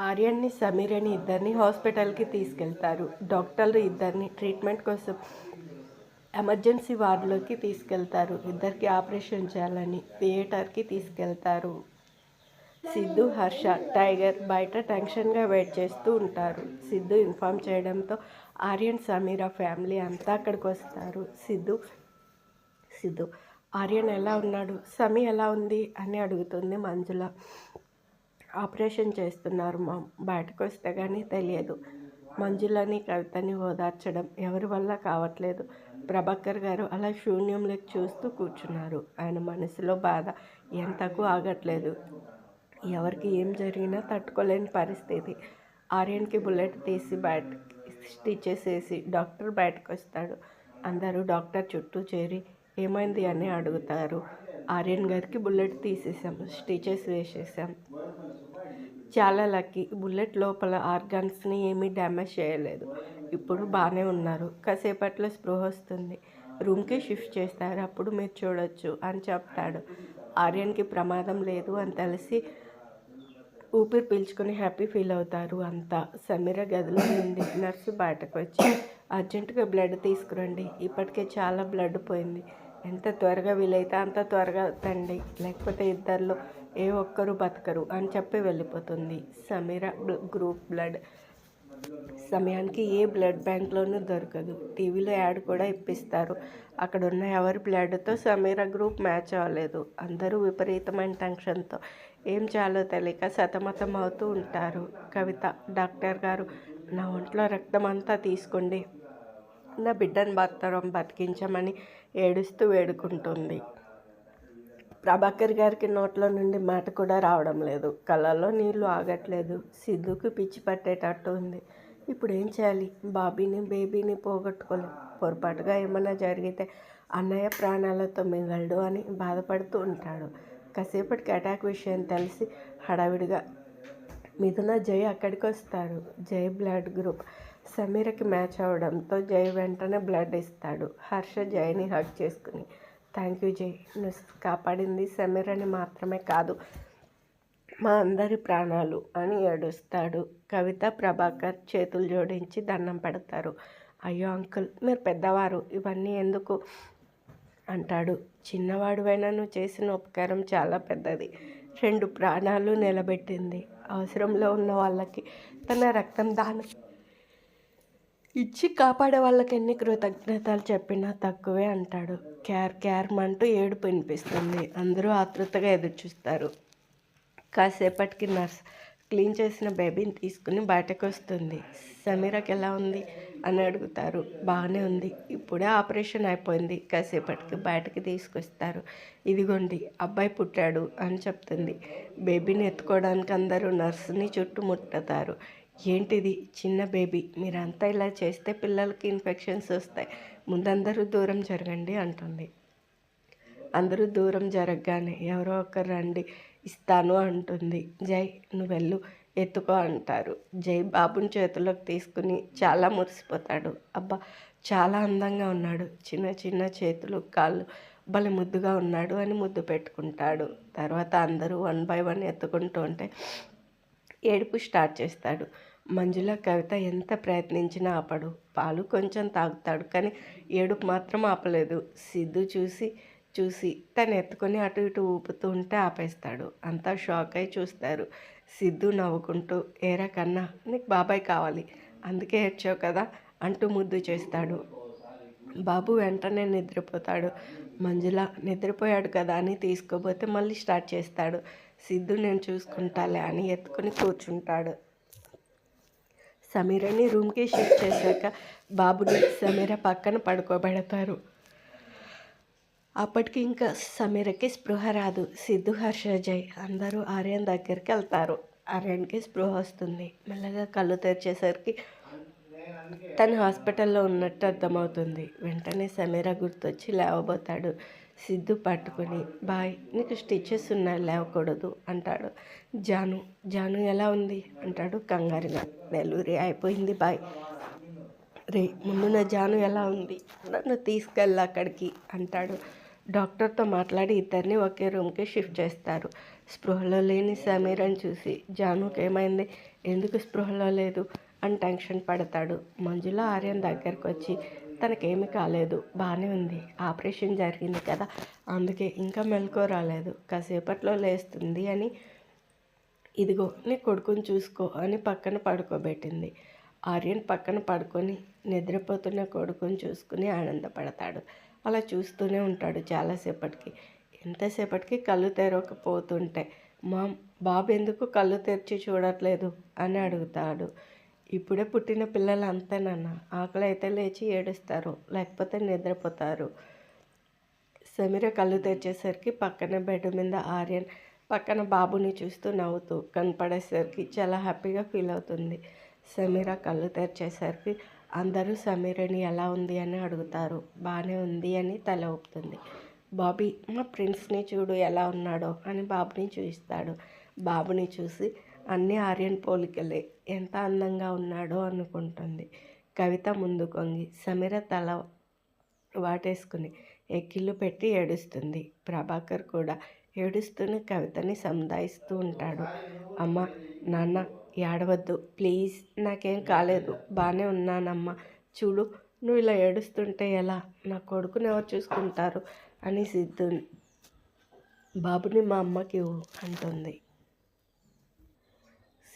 ఆర్యన్ని సమీరని ఇద్దరిని హాస్పిటల్కి తీసుకెళ్తారు. డాక్టర్లు ఇద్దరిని ట్రీట్మెంట్ కోసం ఎమర్జెన్సీ వార్డులోకి తీసుకెళ్తారు. ఇద్దరికి ఆపరేషన్ చేయాలని థియేటర్కి తీసుకెళ్తారు. సిద్ధు హర్ష టైగర్ బయట టెన్షన్గా వెయిట్ చేస్తూ ఉంటారు. సిద్ధు ఇన్ఫామ్ చేయడంతో ఆర్యన్ సమీర ఫ్యామిలీ అంతా అక్కడికి వస్తారు. సిద్ధు సిద్ధు ఆర్యన్ ఎలా ఉన్నాడు? సమీ ఎలా ఉంది? అని అడుగుతుంది మంజుల. ఆపరేషన్ చేస్తున్నారు. మా బయటకు వస్తే కానీ తెలియదు. మంజులని కవితని ఓదార్చడం ఎవరి వల్ల కావట్లేదు. ప్రభాకర్ గారు అలా శూన్యంలోకి చూస్తూ కూర్చున్నారు. ఆయన మనసులో బాధ ఎంతకు ఆగట్లేదు. ఎవరికి ఏం జరిగినా తట్టుకోలేని పరిస్థితి. ఆర్యన్కి బుల్లెట్ తీసి బయట స్టిచెస్ వేసి డాక్టర్ బయటకు వస్తాడు అందరూ డాక్టర్ చుట్టూ చేరి ఏమైంది? అని అడుగుతారు. ఆర్యన్ గారికి బుల్లెట్ తీసేసాం స్టిచెస్ వేసేసాం చాలా లక్కీ. బుల్లెట్ లోపల ఆర్గాన్స్ని ఏమీ డ్యామేజ్ చేయలేదు. ఇప్పుడు బాగానే ఉన్నారు. కాసేపట్లో స్పృహ వస్తుంది. రూమ్కి షిఫ్ట్ చేస్తారు. అప్పుడు మీరు చూడొచ్చు అని చెప్తాడు. ఆర్యన్కి ప్రమాదం లేదు అని తెలిసి ఊపిరి పీల్చుకొని హ్యాపీ ఫీల్ అవుతారు అంతా. సమీర గదిలో నుండి నర్సు బయటకు వచ్చి అర్జెంటుగా బ్లడ్ తీసుకురండి. ఇప్పటికే చాలా బ్లడ్ పోయింది. ఎంత త్వరగా వీలైతే అంత త్వరగా తండి. లేకపోతే ఇద్దరిలో ఏ ఒక్కరు బతకరు అని చెప్పి వెళ్ళిపోతుంది. Sameera group blood. సమయానికి ఏ బ్లడ్ బ్యాంక్లోనూ దొరకదు. టీవీలో యాడ్ కూడా ఇప్పిస్తారు. అక్కడ ఉన్న ఎవరి బ్లడ్తో సమీర గ్రూప్ మ్యాచ్ అవ్వలేదు. అందరూ విపరీతమైన టెన్షన్తో. ఏం చాలో తెలియక సతమతం అవుతూ ఉంటారు. కవిత డాక్టర్ గారు నా ఒంట్లో రక్తం అంతా తీసుకోండి. నా బిడ్డను బతరం బతికించమని ఏడుస్తూ వేడుకుంటుంది. ప్రభాకర్ గారికి నోట్లో నుండి మాట కూడా రావడం లేదు. కళ్ళల్లో నీళ్ళు ఆగట్లేదు. సిద్ధుకు పిచ్చి పట్టేటట్టు ఉంది. ఇప్పుడు ఏం చేయాలి? బాబీని బేబీని పోగొట్టుకోలేం. పొరపాటుగా ఏమైనా జరిగితే అన్నయ్య ప్రాణాలతో మిగలడు అని బాధపడుతూ ఉంటాడు. కాసేపటికి అటాక్ విషయం తెలిసి హడావిడిగా మిథున జై అక్కడికి వస్తారు. జై బ్లడ్ గ్రూప్ సమీరకి మ్యాచ్ అవడంతో జై వెంటనే బ్లడ్ ఇస్తాడు. హర్ష జైని హగ్ చేసుకుని థ్యాంక్ యూ జై నువ్వు కాపాడింది అని మాత్రమే కాదు మా అందరి ప్రాణాలు అని ఏడుస్తాడు. కవిత ప్రభాకర్ చేతులు జోడించి దండం పెడతారు. అయ్యో అంకుల్ మీరు పెద్దవారు ఇవన్నీ ఎందుకు? అంటాడు. చిన్నవాడువైనా నువ్వు చేసిన ఉపకారం చాలా పెద్దది. రెండు ప్రాణాలు నిలబెట్టింది. అవసరంలో ఉన్న వాళ్ళకి తన రక్తం దానం ఇచ్చి కాపాడే వాళ్ళకి ఎన్ని కృతజ్ఞతలు చెప్పినా తక్కువే అంటాడు. క్యార్ క్యార్ అంటూ ఏడుపు వినిపిస్తుంది. అందరూ ఆతృతగా ఎదురుచూస్తారు. కాసేపటికి నర్స్ క్లీన్ చేసిన బేబీని తీసుకుని బయటకు వస్తుంది సమీరకి ఎలా ఉంది? అని అడుగుతారు. బాగానే ఉంది. ఇప్పుడే ఆపరేషన్ అయిపోయింది. కాసేపటికి బయటకి తీసుకొస్తారు. ఇదిగోండి అబ్బాయి పుట్టాడు అని చెప్తుంది. బేబీని ఎత్తుకోవడానికి అందరూ నర్స్ని చుట్టుముట్టుతారు. ఏంటిది? చిన్న బేబీ. మీరంతా ఇలా చేస్తే పిల్లలకి ఇన్ఫెక్షన్స్ వస్తాయి. ముందందరూ దూరం జరగండి అంటుంది. అందరూ దూరం జరగగానే ఎవరో ఒకరు రండి ఇస్తాను అంటుంది. జై నువ్వు వెళ్ళు ఎత్తుకో అంటారు. జై బాబుని చేతిలోకి తీసుకుని చాలా మురిసిపోతాడు. అబ్బా చాలా అందంగా ఉన్నాడు. చిన్న చిన్న చేతులు కాళ్ళు భలే ముద్దుగా ఉన్నాడు అని ముద్దు పెట్టుకుంటాడు. తర్వాత అందరూ వన్ బై వన్ ఎత్తుకుంటూ ఉంటే ఏడుపు స్టార్ట్ చేస్తాడు. మంజుల కవిత ఎంత ప్రయత్నించినా ఆపడు. పాలు కొంచెం తాగుతాడు కానీ ఏడుపు మాత్రం ఆపలేదు. సిద్ధు చూసి చూసి తను ఎత్తుకొని అటు ఇటు ఊపుతూ ఉంటే ఆపేస్తాడు. అంతా షాక్ అయి చూస్తారు. సిద్ధు నవ్వుకుంటూ ఏరా కన్నా నీకు బాబాయ్ కావాలి. అందుకే ఏడ్చావు కదా అంటూ ముద్దు చేస్తాడు. బాబు వెంటనే నిద్రపోతాడు. మంజుల నిద్రపోయాడు కదా అని తీసుకోపోతే మళ్ళీ స్టార్ట్ చేస్తాడు. సిద్ధు నేను చూసుకుంటాలే అని ఎత్తుకొని కూర్చుంటాడు. సమీరని రూమ్కి షిఫ్ట్ చేశాక బాబుని సమీర పక్కన పడుకోబెడతారు. అప్పటికి ఇంకా సమీరకి స్పృహ రాదు. సిద్ధు హర్ష అందరూ ఆర్యన్ దగ్గరికి వెళ్తారు. ఆర్యన్కి స్పృహ వస్తుంది. మెల్లగా కళ్ళు తెరిచేసరికి తను హాస్పిటల్లో ఉన్నట్టు అర్థమవుతుంది. వెంటనే సమీర గుర్తొచ్చి లేవబోతాడు. సిద్ధు పట్టుకుని బాయ్ నీకు స్టిచెస్ ఉన్నాయి లేవకూడదు అంటాడు. జాను జాను ఎలా ఉంది? అంటాడు కంగారుగా. డెలివరీ అయిపోయింది బాయ్. రే ముందు నా జాను ఎలా ఉంది? నన్ను తీసుకెళ్ళి అక్కడికి అంటాడు. డాక్టర్తో మాట్లాడి ఇద్దరిని ఒకే రూమ్కి షిఫ్ట్ చేస్తారు. స్పృహలో లేని సమీరని చూసి జానుకి ఏమైంది ఎందుకు స్పృహలో లేదు? అని టెన్షన్ పడతాడు. మంజుల ఆర్యన్ దగ్గరకు వచ్చి తనకేమీ కాలేదు. బాగానే ఉంది. ఆపరేషన్ జరిగింది కదా. అందుకే ఇంకా మెలకువ రాలేదు. కాసేపట్లో లేస్తుంది అని ఇదిగో నీ కొడుకుని చూసుకో అని పక్కన పడుకోబెట్టింది. ఆర్యన్ పక్కన పడుకొని నిద్రపోతున్న కొడుకుని చూసుకుని ఆనందపడతాడు. అలా చూస్తూనే ఉంటాడు చాలాసేపటికి. ఎంతసేపటికి కళ్ళు తెరవకపోతుంటే మా బాబు ఎందుకు కళ్ళు తెరిచి చూడట్లేదు? అని అడుగుతాడు. ఇప్పుడే పుట్టిన పిల్లలు అంతేనన్న ఆకలి అయితే లేచి ఏడుస్తారు లేకపోతే నిద్రపోతారు. సమీర కళ్ళు తెరిచేసరికి పక్కన బెడ్ మీద ఆర్యన్ పక్కన బాబుని చూస్తూ నవ్వుతూ కనపడేసరికి చాలా హ్యాపీగా ఫీల్ అవుతుంది. సమీర కళ్ళు తెరిచేసరికి అందరూ సమీరని ఎలా ఉంది అని అడుగుతారు. బాగానే ఉంది అని తల ఊపుతుంది. బాబీ మా ప్రిన్స్ని చూడు ఎలా ఉన్నాడో అని బాబుని చూపిస్తాడు బాబుని చూసి అన్ని ఆర్యన్ పోలికలే. ఎంత అందంగా ఉన్నాడో అనుకుంటుంది. కవిత ముందు కొంగి సమీర తల వాటేసుకుని ఎక్కిళ్ళు పెట్టి ఏడుస్తుంది. ప్రభాకర్ కూడా ఏడుస్తూనే కవితని సముదాయిస్తూ ఉంటాడు. అమ్మ నాన్న ఏడవద్దు. ప్లీజ్ నాకేం కాలేదు. బాగానే ఉన్నానమ్మా. చూడు నువ్వు ఇలా ఏడుస్తుంటే ఎలా? నా కొడుకుని ఎవరు చూసుకుంటారు? అని సిద్ధు బాబుని మా అమ్మకి అంటుంది.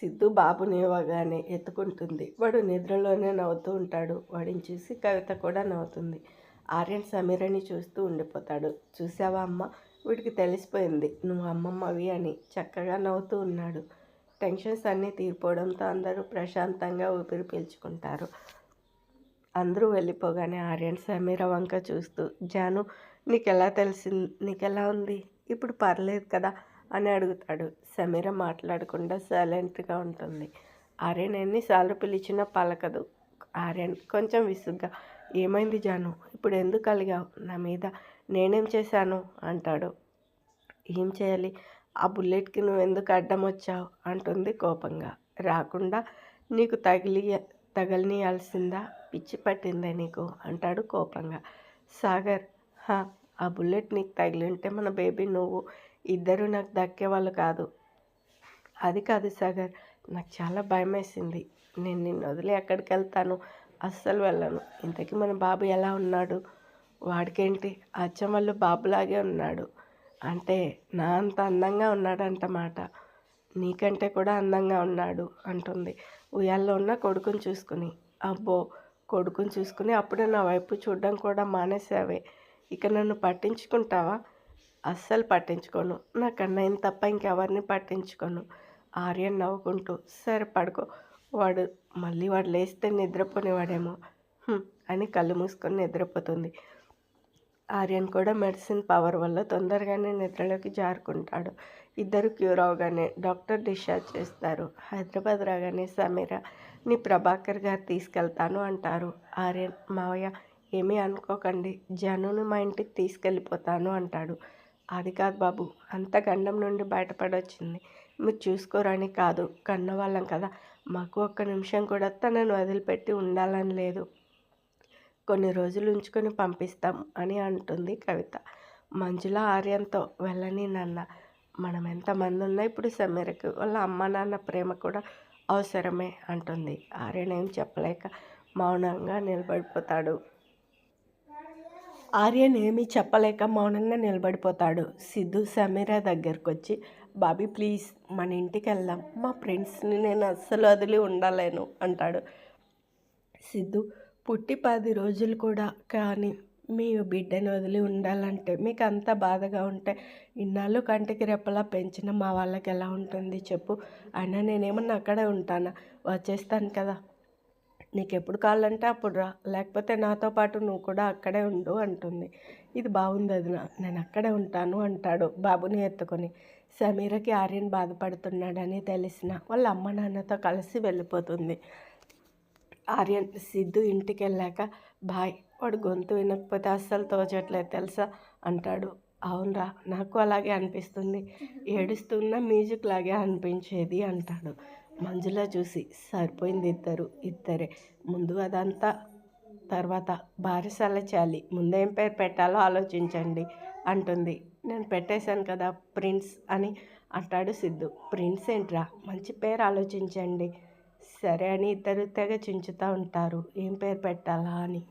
సిద్ధు బాబుని ఇవ్వగానే ఎత్తుకుంటుంది. వాడు నిద్రలోనే నవ్వుతూ ఉంటాడు. వాడిని చూసి కవిత కూడా నవ్వుతుంది. ఆర్యన్ సమీరని చూస్తూ ఉండిపోతాడు. చూసావా అమ్మ? వీడికి తెలిసిపోయింది. నువ్వు అమ్మమ్మవి అని చక్కగా నవ్వుతూ ఉన్నాడు. టెన్షన్స్ అన్నీ తీరిపోవడంతో అందరూ ప్రశాంతంగా ఊపిరి పీల్చుకుంటారు. అందరూ వెళ్ళిపోగానే ఆర్యన్ సమీర వంక చూస్తూ జాను నీకెలా తెలిసింది? నీకెలా ఉంది? ఇప్పుడు పర్లేదు కదా. అని అడుగుతాడు. సమీర మాట్లాడకుండా సైలెంట్గా ఉంటుంది. ఆర్యన్ ఎన్నిసార్లు పిలిచినా పలకదు. ఆర్యన్ కొంచెం విసుగ్గా. ఏమైంది జాను? ఇప్పుడు ఎందుకు కలిగావు నా మీద నేనేం చేశాను? అంటాడు. ఏం చేయాలి? ఆ బుల్లెట్కి నువ్వు ఎందుకు అడ్డం వచ్చావు? అంటుంది కోపంగా. రాకుండా నీకు తగిలి తగలనీయాల్సిందా? పిచ్చి పట్టిందే నీకు? అంటాడు కోపంగా. సాగర్ హా ఆ బుల్లెట్ నీకు తగిలింటే మన బేబీ నువ్వు ఇద్దరు నాకు దక్కేవాళ్ళు కాదు. అది కాదు సాగర్ నాకు చాలా భయం వేసింది నేను నిన్ను వదిలి ఎక్కడికి వెళ్తాను? అస్సలు వెళ్ళను. ఇంతకీ మన బాబు ఎలా ఉన్నాడు? వాడికేంటి? అచ్చం వాళ్ళు బాబులాగే ఉన్నాడు. అంటే నా అంత అందంగా ఉన్నాడంటమాట నీకంటే కూడా అందంగా ఉన్నాడు అంటుంది. ఉయ్యాల్లో ఉన్న కొడుకుని చూసుకుని. అబ్బో కొడుకుని చూసుకుని అప్పుడే నా వైపు చూడడం కూడా మానేసావే. ఇక నన్ను పట్టించుకుంటావా? అస్సలు పట్టించుకోను. నా కన్నయ్యని తప్ప ఇంకెవరిని పట్టించుకోను. ఆర్యన్ నవ్వుకుంటూ సరే పడుకో. వాడు మళ్ళీ వాడు లేస్తే నిద్రపోనేవాడేమో. అని కళ్ళు మూసుకొని నిద్రపోతుంది. ఆర్యన్ కూడా మెడిసిన్ పవర్ వల్ల తొందరగానే నిద్రలోకి జారుకుంటాడు. ఇద్దరు క్యూర్ అవగానే డాక్టర్ డిశ్చార్జ్ చేస్తారు. హైదరాబాద్ రాగానే సమీర నీ ప్రభాకర్ గారు తీసుకెళ్తాను అంటారు. ఆర్యన్ మావయ్య ఏమీ అనుకోకండి. జనుని మా ఇంటికి తీసుకెళ్ళిపోతాను అంటాడు. అది కాదు బాబు అంత గండం నుండి బయటపడొచ్చింది. మీరు చూసుకోరని కాదు కన్నవాళ్ళం కదా. మాకు ఒక్క నిమిషం కూడా తనను వదిలిపెట్టి ఉండాలని లేదు. కొన్ని రోజులు ఉంచుకొని పంపిస్తాం అని అంటుంది కవిత. మంజుల ఆర్యంతో వెళ్ళని నాన్న మనం ఎంతమంది ఉన్నా ఇప్పుడు సమీరకు వాళ్ళ అమ్మ నాన్న ప్రేమ కూడా అవసరమే అంటుంది. ఆర్యనేం చెప్పలేక మౌనంగా నిలబడిపోతాడు. ఆర్యన్ ఏమీ చెప్పలేక మౌనంగా నిలబడిపోతాడు. సిద్ధు సమీర దగ్గరకు వచ్చి బాబీ ప్లీజ్ మన ఇంటికి వెళ్దాం. మా ఫ్రెండ్స్ని నేను అస్సలు వదిలి ఉండలేను అంటాడు. సిద్ధు పుట్టి పది రోజులు కూడా కానీ మీ బిడ్డను వదిలి ఉండాలంటే మీకు అంత బాధగా ఉంటే ఇన్నాళ్ళు కంటికి రెప్పలా పెంచిన మా వాళ్ళకి ఎలా ఉంటుంది చెప్పు. అయినా నేనేమన్నా అక్కడే ఉంటానా? వచ్చేస్తాను కదా. నీకు ఎప్పుడు కావాలంటే అప్పుడు రా. లేకపోతే నాతో పాటు నువ్వు కూడా అక్కడే ఉండు అంటుంది. ఇది బాగుంది వదిన నేను అక్కడే ఉంటాను అంటాడు బాబుని ఎత్తుకొని. సమీరకి ఆర్యన్ బాధపడుతున్నాడని తెలిసిన వాళ్ళ అమ్మ నాన్నతో కలిసి వెళ్ళిపోతుంది. ఆర్యన్ సిద్ధు ఇంటికి వెళ్ళాక బాయ్ వాడు గొంతు వినకపోతే అస్సలు తోచట్లేదు తెలుసా? అంటాడు. అవునరా నాకు అలాగే అనిపిస్తుంది. ఏడుస్తున్న మ్యూజిక్ లాగే అనిపించేది అంటాడు. మంజుల చూసి సరిపోయింది ఇద్దరు ఇద్దరే. ముందు అదంతా తర్వాత బారసాల చాలి. ముందేం పేరు పెట్టాలో ఆలోచించండి అంటుంది. నేను పెట్టేశాను కదా ప్రిన్స్ అని అంటాడు సిద్ధు. ప్రిన్స్ ఏంట్రా? మంచి పేరు ఆలోచించండి. సరే అని ఇద్దరు తెగ చించుతూ ఉంటారు. ఏం పేరు పెట్టాలా అని.